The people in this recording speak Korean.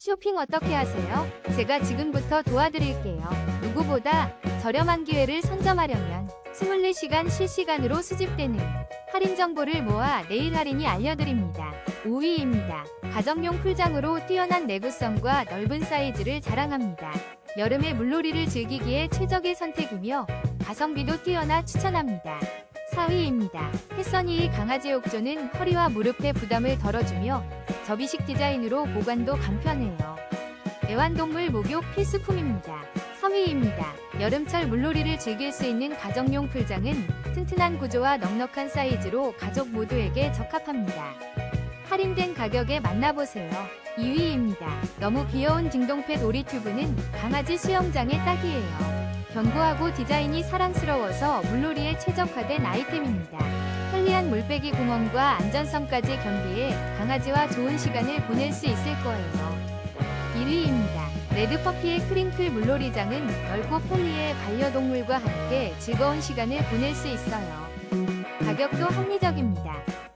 쇼핑 어떻게 하세요? 제가 지금부터 도와드릴게요. 누구보다 저렴한 기회를 선점하려면 24시간 실시간으로 수집되는 할인 정보를 모아 내일 할인이 알려드립니다. 5위입니다. 가정용 풀장으로 뛰어난 내구성과 넓은 사이즈를 자랑합니다. 여름에 물놀이를 즐기기에 최적의 선택이며 가성비도 뛰어나 추천합니다. 4위입니다. 햇선이의 강아지 욕조는 허리와 무릎의 부담을 덜어주며 접이식 디자인으로 보관도 간편해요. 애완동물 목욕 필수품입니다. 3위입니다. 여름철 물놀이를 즐길 수 있는 가정용 풀장은 튼튼한 구조와 넉넉한 사이즈로 가족 모두에게 적합합니다. 할인된 가격에 만나보세요. 2위입니다. 너무 귀여운 딩동펫 오리 튜브는 강아지 수영장에 딱이에요. 견고하고 디자인이 사랑스러워서 물놀이에 최적화된 아이템입니다. 편리한 물빼기 공원과 안전성까지 겸비해 강아지와 좋은 시간을 보낼 수 있을 거예요. 1위입니다. 레드퍼피의 크링클 물놀이장은 넓고 편리해 반려동물과 함께 즐거운 시간을 보낼 수 있어요. 가격도 합리적입니다.